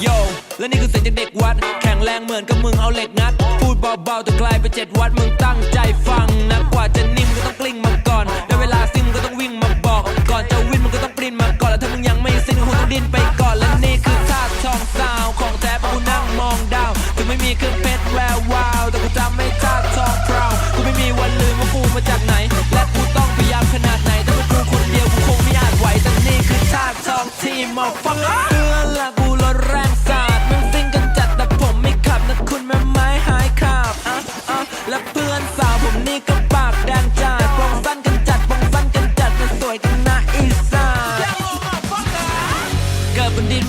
โยและนี่คือเสียงจากเด็กวัด แข็งแรงเหมือนกับมึงเอาเหล็กงัด พูดเบาๆแต่กลไปเจ็ดวัดมึงตั้งใจฟังนะกว่าจะนิ่มก็ต้องกลิ้งมาก่อนได้เวลาซิ่งก็ต้องวิ่งมาบอก ก่อนจะวิ่งมึงก็ต้องปรินมาก่อนแล้วถ้ามึงยังไม่สิ้นก็คงต้องดิ้นไปก่อนและนี่คือท่าทองซาวของแท้ปะกูนั่งมองดาวถึงไม่มีเครื่องเพชรแวววาวแต่กูจำไม่ท่าทองพราวกูไม่มีวันลืมว่ากูมาจากไหน และกูต้องพยายามขนาดไหนถ้าเป็นกูคนเดียวกูคงไม่อาจไหวแต่นี่คือท่าทองที่มาฟังเพื่อนละกูรถแร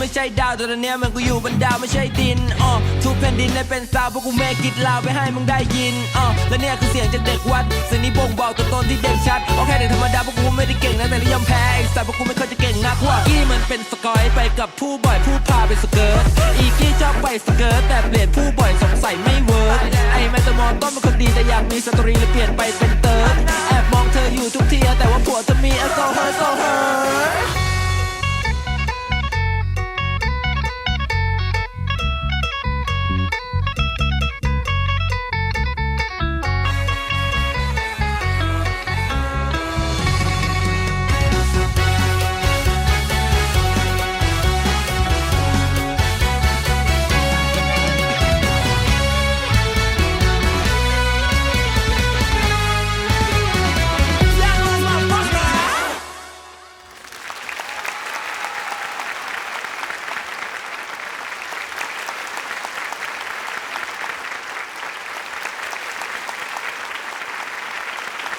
ไม่ใช่ดาวแต่ตอนนี้มันกูอยู่บนดาวไม่ใช่ดินอ๋อทุกแผ่นดินได้เป็นสาวเพราะกูแม่กิดลาวไปให้มึงได้ยินอ๋อและเนี่ยคือเสียงจากเด็กวัดเสียงนี้บ่งบอกตัวตนที่เด่นชัดโอเคเด็กธรรมดาเพราะกูไม่ได้เก่งนะแต่ก็ยอมแพ้ไอ้สัตว์เพราะกูไม่เคยจะเก่งนักว่ากี้มันเป็นสกอยไปกับผู้บ่อยผู้พาไปสเกิร์ตอีกี้ชอบไปสเกิร์ตแต่เปลี่ยนผู้บ่อยสงสัยไม่เวิร์กไอ้แมตมอนต้นเป็นคนดีแต่อยากมีสตรีเลยเปลี่ยนไปเป็น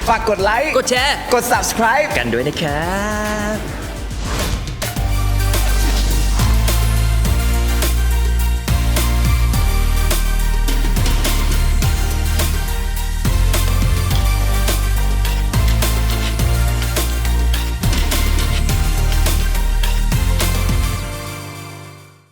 ฝากกดไลค์ กดแชร์ กด subscribe กันด้วยนะครับ